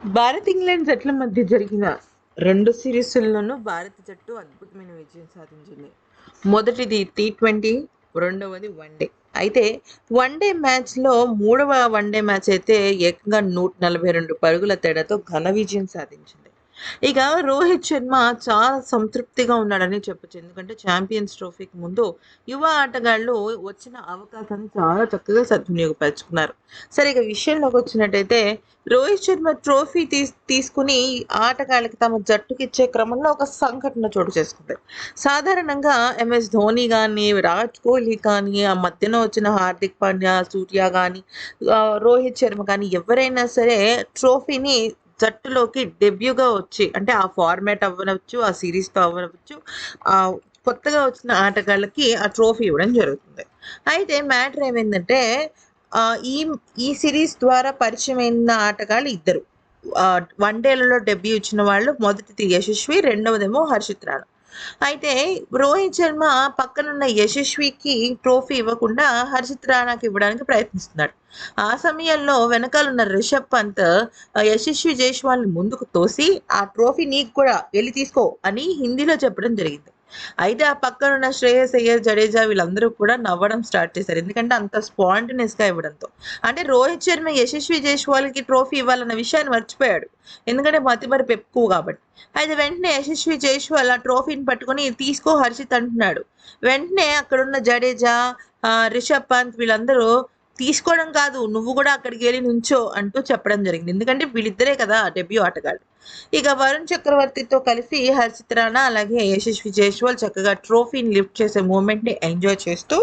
Bharat England జట్ల మధ్య జరిగిన రెండు సిరీస్ల్లోనూ భారత జట్టు అద్భుతమైన విజయం సాధించింది. మొదటిది టీ ట్వంటీ రెండవది వన్డే అయితే వన్డే మ్యాచ్లో మూడవ వన్డే మ్యాచ్ అయితే ఏకంగా నూట నలభై రెండు పరుగుల తేడాతో ఘన విజయం సాధించింది. ఇక రోహిత్ శర్మ చాలా సంతృప్తిగా ఉన్నాడని చెప్పచ్చు. ఎందుకంటే ఛాంపియన్స్ ట్రోఫీకి ముందు యువ ఆటగాళ్ళు వచ్చిన అవకాశాన్ని చాలా చక్కగా సద్వినియోగపరుచుకున్నారు. సరే ఇక విషయంలోకి వచ్చినట్టయితే రోహిత్ శర్మ ట్రోఫీ తీ తీసుకుని ఆటగాళ్ళకి తమ జట్టుకి ఇచ్చే క్రమంలో ఒక సంఘటన చోటు చేసుకుంది. సాధారణంగా ఎంఎస్ ధోని కానీ విరాట్ కోహ్లీ కానీ ఆ మధ్యన వచ్చిన హార్దిక్ పాండ్యా సూర్య కానీ రోహిత్ శర్మ కానీ ఎవరైనా సరే ట్రోఫీని జట్టులోకి డెబ్యూగా వచ్చి అంటే ఆ ఫార్మాట్ అవ్వనవచ్చు ఆ సిరీస్తో అవ్వనవచ్చు ఆ కొత్తగా వచ్చిన ఆటగాళ్ళకి ఆ ట్రోఫీ ఇవ్వడం జరుగుతుంది. అయితే మ్యాటర్ ఏమైందంటే ఈ ఈ సిరీస్ ద్వారా పరిచయం అయిన ఆటగాళ్ళు ఇద్దరు. వన్ డేలలో డెబ్యూ ఇచ్చిన వాళ్ళు మొదటిది యశస్వి రెండవదేమో హర్షిత్ రాణా. అయితే రోహిత్ శర్మ పక్కనున్న యశస్వికి ట్రోఫీ ఇవ్వకుండా హర్షిత్ రాణాకి ఇవ్వడానికి ప్రయత్నిస్తున్నాడు. ఆ సమయంలో వెనకాలన్న రిషబ్ పంత్ యశస్వి జైస్వాల్ని ముందుకు తోసి ఆ ట్రోఫీ నీకు కూడా వెళ్ళి తీసుకో అని హిందీలో చెప్పడం జరిగింది. అయితే ఆ పక్కన ఉన్న శ్రేయస్ అయ్యర్ జడేజా వీళ్ళందరూ కూడా నవ్వడం స్టార్ట్ చేశారు. ఎందుకంటే అంత spontaneous గా ఇవ్వడంతో. అంటే రోహిత్ శర్మ యశస్వి జైస్వాల్కి ట్రోఫీ ఇవ్వాలన్న విషయాన్ని మర్చిపోయాడు. ఎందుకంటే మతి ఎక్కువ కాబట్టి. అయితే వెంటనే యశస్వి జైస్వాల్ ఆ ట్రోఫీని పట్టుకొని తీసుకో హర్షిత్ అంటున్నాడు. వెంటనే అక్కడున్న జడేజా రిషబ్ పంత్ వీళ్ళందరూ తీసుకోవడం కాదు నువ్వు కూడా అక్కడికి వెళ్ళి నుంచో అంటూ చెప్పడం జరిగింది. ఎందుకంటే వీళ్ళిద్దరే కదా డెబ్యూ ఆటగాళ్ళు. ఇక వరుణ్ చక్రవర్తితో కలిసి హర్షిత్ రాణా అలాగే యశస్వి జైస్వాల్ చక్కగా ట్రోఫీని లిఫ్ట్ చేసే మూమెంట్ని ఎంజాయ్ చేస్తూ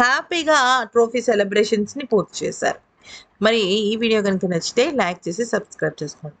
హ్యాపీగా ట్రోఫీ సెలబ్రేషన్స్ని పూర్తి చేశారు. మరి ఈ వీడియో కనుక నచ్చితే లైక్ చేసి సబ్స్క్రైబ్ చేసుకోండి.